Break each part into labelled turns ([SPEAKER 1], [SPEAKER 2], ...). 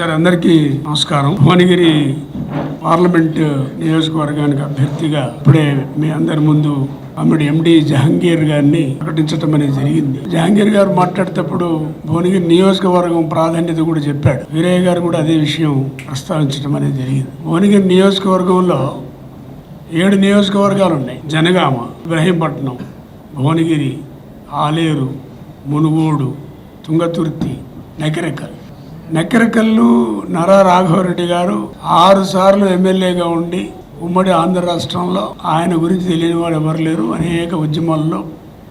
[SPEAKER 1] Sir అందరికీ నమస్కారం. Bhuvanagiri parliament నియోజకవర్గానికి అభ్యర్థిగా ఇప్పుడే మీ అందరి ముందు ఆమెడు ఎండి జహంగీర్ గారిని ప్రకటించడం అనేది జరిగింది. జహంగీర్ గారు మాట్లాడేటప్పుడు భువనగిరి నియోజకవర్గం ప్రాధాన్యత కూడా చెప్పాడు. వీరయ్య గారు కూడా అదే విషయం ప్రస్తావించడం అనేది జరిగింది. భువనగిరి నియోజకవర్గంలో ఏడు నియోజకవర్గాలు ఉన్నాయి. జనగామ ఇబ్రహీంపట్నం భువనగిరి ఆలేరు మునుగోడు తుంగతుర్తి నెకరెకల్. నెకరెకల్లు నర రాఘవరెడ్డి గారు ఆరు సార్లు ఎమ్మెల్యేగా ఉండి ఉమ్మడి ఆంధ్ర రాష్ట్రంలో ఆయన గురించి తెలియని వాడు ఎవరు లేరు అనేక ఉద్యమాల్లో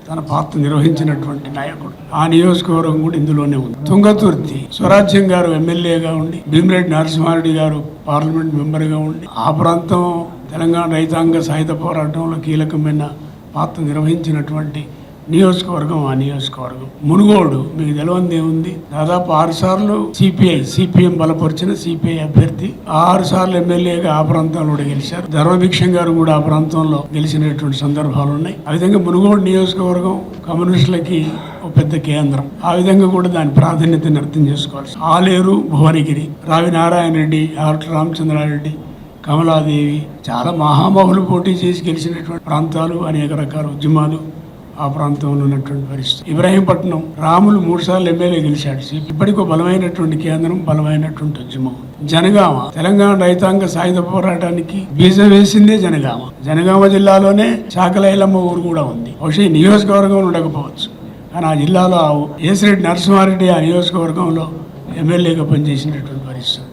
[SPEAKER 1] తన పాత్ర నిర్వహించినటువంటి నాయకుడు. ఆ నియోజకవర్గం కూడా ఇందులోనే ఉంది. తుంగతుర్తి స్వరాజ్యం గారు ఎమ్మెల్యేగా ఉండి భీమిరెడ్డి నరసింహారెడ్డి గారు పార్లమెంట్ మెంబర్గా ఉండి ఆ ప్రాంతం తెలంగాణ రైతాంగ సాయుధ పోరాటంలో కీలకమైన పాత్ర నిర్వహించినటువంటి నియోజకవర్గం ఆ నియోజకవర్గం. మునుగోడు మీకు తెలవంది ఏముంది? దాదాపు ఆరు సార్లు సిపిఐ సిపిఎం బలపరిచిన సిపిఐ అభ్యర్థి ఆరు సార్లు ఎమ్మెల్యేగా ఆ ప్రాంతంలో కూడా గెలిచారు. ధర్మభిక్షం గారు కూడా ఆ ప్రాంతంలో గెలిచినటువంటి సందర్భాలు ఉన్నాయి. ఆ విధంగా మునుగోడు నియోజకవర్గం కమ్యూనిస్టులకి ఒక పెద్ద కేంద్రం. ఆ విధంగా కూడా దాని ప్రాధాన్యతను అర్థం చేసుకోవాలి. ఆలేరు భువనగిరి రావి నారాయణ రెడ్డి ఆర్ రామచంద్రారెడ్డి కమలాదేవి చాలా మహామహులు పోటీ చేసి గెలిచినటువంటి ప్రాంతాలు అనేక రకాల ఉద్యమాలు ఆ ప్రాంతంలో ఉన్నటువంటి పరిస్థితి. ఇబ్రాహీంపట్నం రాములు మూడు సార్లు ఎమ్మెల్యే గెలిచాడు. ఇప్పటికీ ఒక బలమైనటువంటి కేంద్రం బలమైనటువంటి ఉద్యమం. జనగామ తెలంగాణ రైతాంగ సాయుధ పోరాటానికి బీజం వేసిందే జనగామ. జనగామ జిల్లాలోనే చాకలైలమ్మ ఊరు కూడా ఉంది. బహుశా ఈ నియోజకవర్గం ఉండకపోవచ్చు. కానీ ఆ జిల్లాలో ఏసిరెడ్డి నరసింహారెడ్డి ఆ నియోజకవర్గంలో ఎమ్మెల్యేగా పనిచేసినటువంటి పరిస్థితి.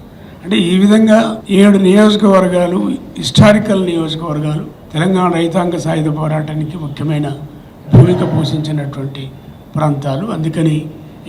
[SPEAKER 1] అంటే ఈ విధంగా ఏడు నియోజకవర్గాలు హిస్టారికల్ నియోజకవర్గాలు తెలంగాణ రైతాంగ సాయుధ పోరాటానికి ముఖ్యమైన భూమిక పోషించినటువంటి ప్రాంతాలు. అందుకని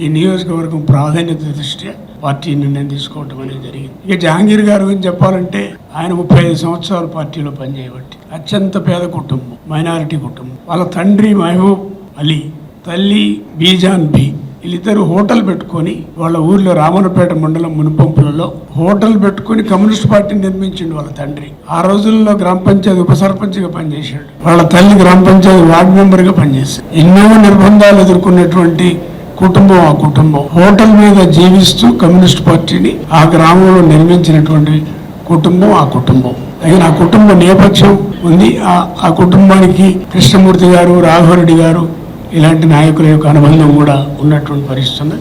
[SPEAKER 1] ఈ నియోజకవర్గం ప్రాధాన్యత దృష్ట్యా పార్టీ నిర్ణయం తీసుకోవటం అనేది జరిగింది. ఇక జహాంగీర్ గారి గురించి చెప్పాలంటే ఆయన ముప్పై ఐదు సంవత్సరాలు పార్టీలో పనిచేయబట్టి అత్యంత పేద కుటుంబం మైనారిటీ కుటుంబం. వాళ్ళ తండ్రి మహబూబ్ అలీ తల్లి బీజాన్ బి వీళ్ళిద్దరు హోటల్ పెట్టుకొని వాళ్ళ ఊర్లో రామన్నపేట మండలం మునుపంపులలో హోటల్ పెట్టుకొని కమ్యూనిస్ట్ పార్టీని నిర్మించిండు వాళ్ళ తండ్రి. ఆ రోజుల్లో గ్రామ పంచాయతీ ఉప సర్పంచ్గా పనిచేశాడు. వాళ్ళ తల్లి గ్రామ పంచాయతీ వార్డు మెంబర్గా పనిచేశాడు ఎన్నో నిర్బంధాలు ఎదుర్కొన్నటువంటి కుటుంబం ఆ కుటుంబం. హోటల్ మీద జీవిస్తూ కమ్యూనిస్ట్ పార్టీని ఆ గ్రామంలో నిర్మించినటువంటి కుటుంబం ఆ కుటుంబం. అయితే ఆ కుటుంబ నేపథ్యం ఉంది. ఆ ఆ కుటుంబానికి కృష్ణమూర్తి గారు రాఘవరెడ్డి గారు ఇలాంటి నాయకుల యొక్క అనుబంధం కూడా ఉన్నటువంటి పరిస్థితి ఉంది.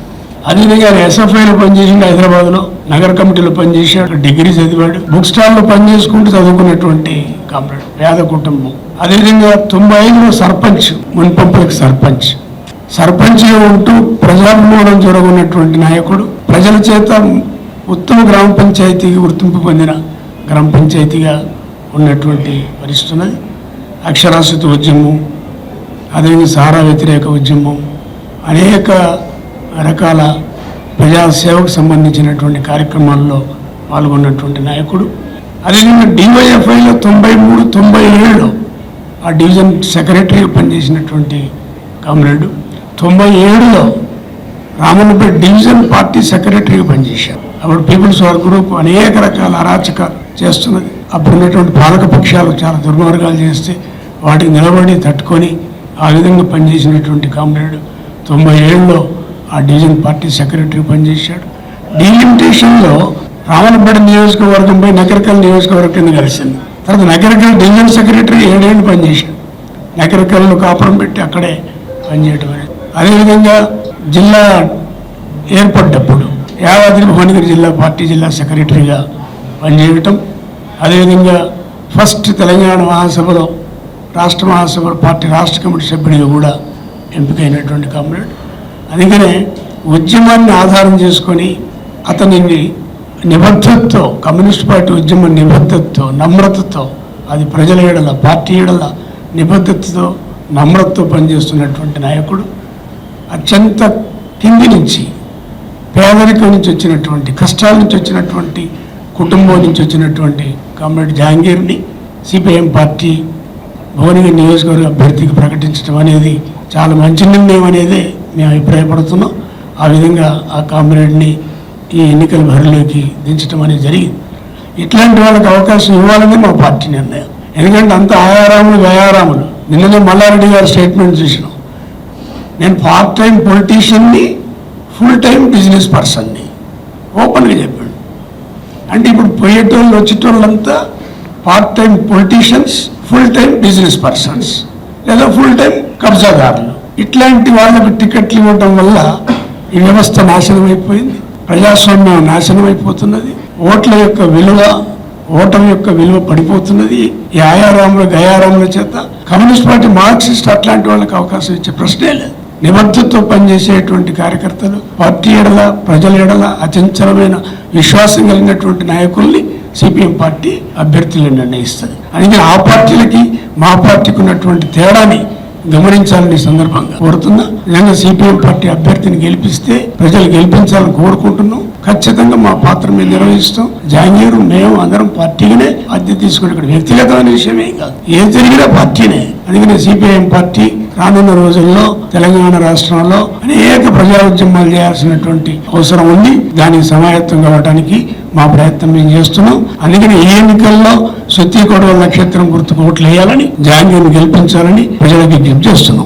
[SPEAKER 1] అదేవిధంగా ఆయన ఎస్ఎఫ్ఐలో పనిచేసిండు హైదరాబాద్లో నగర కమిటీలో పనిచేశాడు డిగ్రీ చదివాడు బుక్ స్టాల్లో పనిచేసుకుంటూ చదువుకున్నటువంటి కామ్రేడ్ పేద కుటుంబం. అదేవిధంగా తొంభై ఐదులో సర్పంచ్ మున్పంపులకు సర్పంచ్. సర్పంచ్గా ఉంటూ ప్రజాభిమూలం చూడగొన్నటువంటి నాయకుడు ప్రజల చేత ఉత్తమ గ్రామ పంచాయతీకి గుర్తింపు పొందిన గ్రామ పంచాయతీగా ఉన్నటువంటి పరిస్థితున్నది అక్షరాస్యత ఉద్యమం అదేవిధంగా సారా వ్యతిరేక ఉద్యమం? అనేక రకాల ప్రజాసేవకు సంబంధించినటువంటి కార్యక్రమాల్లో పాల్గొన్నటువంటి నాయకుడు. అదేవిధంగా డివైఎఫ్ఐలో తొంభై మూడు తొంభై ఏడు ఆ డివిజన్ సెక్రటరీగా పనిచేసినటువంటి కామ్రేడు. తొంభై ఏడులో రామన్నపేట డివిజన్ పార్టీ సెక్రటరీగా పనిచేశారు. అప్పుడు పీపుల్స్ వార్ గ్రూప్ అనేక రకాల అరాచకాలు చేస్తున్నది. అప్పుడు ఉన్నటువంటి పాలక పక్షాలు చాలా దుర్మార్గాలు చేస్తే వాటికి నిలబడి తట్టుకొని ఆ విధంగా పనిచేసినటువంటి కామ్రేడ్ తొంభై ఏడులో ఆ డివిజన్ పార్టీ సెక్రటరీ పనిచేశాడు. డీలిమిటేషన్లో నియోజకవర్గం నియోజకవర్గంపై నగరకల్ నియోజకవర్గం కింద కలిసింది. తర్వాత నగరకల్ డివిజన్ సెక్రటరీ ఏడేళ్ళు పనిచేశాడు. నగరకల్లో కాపురం పెట్టి అక్కడే పనిచేయటం అనేది. అదేవిధంగా జిల్లా ఏర్పడ్డప్పుడు యాదాద్రి భువనగిరి జిల్లా పార్టీ జిల్లా సెక్రటరీగా పనిచేయటం. అదేవిధంగా ఫస్ట్ తెలంగాణ మహాసభలో రాష్ట్ర మహాసభ పార్టీ రాష్ట్ర కమిటీ సభ్యుడిగా కూడా ఎంపికైనటువంటి కామ్రేడ్. అందుకనే ఉద్యమాన్ని ఆధారం చేసుకొని అతనిని నిబద్ధతతో కమ్యూనిస్ట్ పార్టీ ఉద్యమ నిబద్ధతతో నమ్రతతో అది ప్రజల ఏడల పార్టీ ఏడల నిబద్ధతతో నమ్రతతో పనిచేస్తున్నటువంటి నాయకుడు. అత్యంత కింది నుంచి పేదరికం నుంచి వచ్చినటువంటి కష్టాల నుంచి వచ్చినటువంటి కుటుంబం నుంచి వచ్చినటువంటి కామ్రేడ్ జహాంగీర్ని సిపిఎం పార్టీ భువనగిరి నియోజకవర్గ అభ్యర్థికి ప్రకటించడం అనేది చాలా మంచి నిర్ణయం అనేది మేము అభిప్రాయపడుతున్నాం. ఆ విధంగా ఆ కామ్రేడ్ని ఈ ఎన్నికల బరిలోకి దించడం అనేది జరిగింది. ఇట్లాంటి వాళ్ళకి అవకాశం ఇవ్వాలని మా పార్టీ నిర్ణయం. ఎందుకంటే అంత ఆయారాములు గయారాములు నిన్ననే మల్లారెడ్డి గారు స్టేట్మెంట్ చూసినాం. నేను పార్ట్ టైం పొలిటీషియన్ని ఫుల్ టైం బిజినెస్ పర్సన్ని ఓపెన్గా చెప్పాడు అంటే ఇప్పుడు పోయేటోళ్ళు వచ్చేటోళ్ళంతా part time politicians full time business persons లేదా ఫుల్ టైం కబ్జాదారులు. ఇట్లాంటి వాళ్ళకు టికెట్లు ఇవ్వడం వల్ల ఈ వ్యవస్థ నాశనం అయిపోయింది. ప్రజాస్వామ్యం నాశనం అయిపోతున్నది. ఓట్ల యొక్క విలువ ఓటం యొక్క విలువ పడిపోతున్నది. ఈ ఆయారాముల గయారాముల చేత కమ్యూనిస్ట్ పార్టీ మార్క్సిస్ట్ అట్లాంటి వాళ్ళకి అవకాశం ఇచ్చే ప్రశ్నే లేదు. నిబద్ధతతో పనిచేసేటువంటి కార్యకర్తలు పార్టీ ఎడల ప్రజల ఎడల అచంచలమైన విశ్వాసం కలిగినటువంటి నాయకుల్ని సిపిఎం పార్టీ అభ్యర్థులను నిర్ణయిస్తుంది. అందుకే ఆ పార్టీలకి మా పార్టీకి ఉన్నటువంటి తేడాని గమనించాలని ఈ సందర్భంగా కోరుతున్నా. నిజంగా సిపిఎం పార్టీ అభ్యర్థిని గెలిపిస్తే ప్రజలు గెలిపించాలని కోరుకుంటున్నాం. ఖచ్చితంగా మా పాత్ర మేము నిర్వహిస్తాం. జాంగీరు మేము అందరం పార్టీగానే అద్దె తీసుకుని ఇక్కడ వ్యక్తిగతమైన విషయమే కాదు. ఏం జరిగినా పార్టీనే. అందుకనే సిపిఐఎం పార్టీ రానున్న రోజుల్లో తెలంగాణ రాష్ట్రంలో అనేక ప్రజా ఉద్యమాలు చేయాల్సినటువంటి అవసరం ఉంది. దానికి సమాయత్తం కావడానికి మా ప్రయత్నం మేము చేస్తున్నాం. అందుకని ఈ ఎన్నికల్లో సుత్తి నక్షత్రం గుర్తుకు ఓట్లు వేయాలని జాంగీర్ని గెలిపించాలని ప్రజలకు విజ్ఞప్తి చేస్తున్నాం.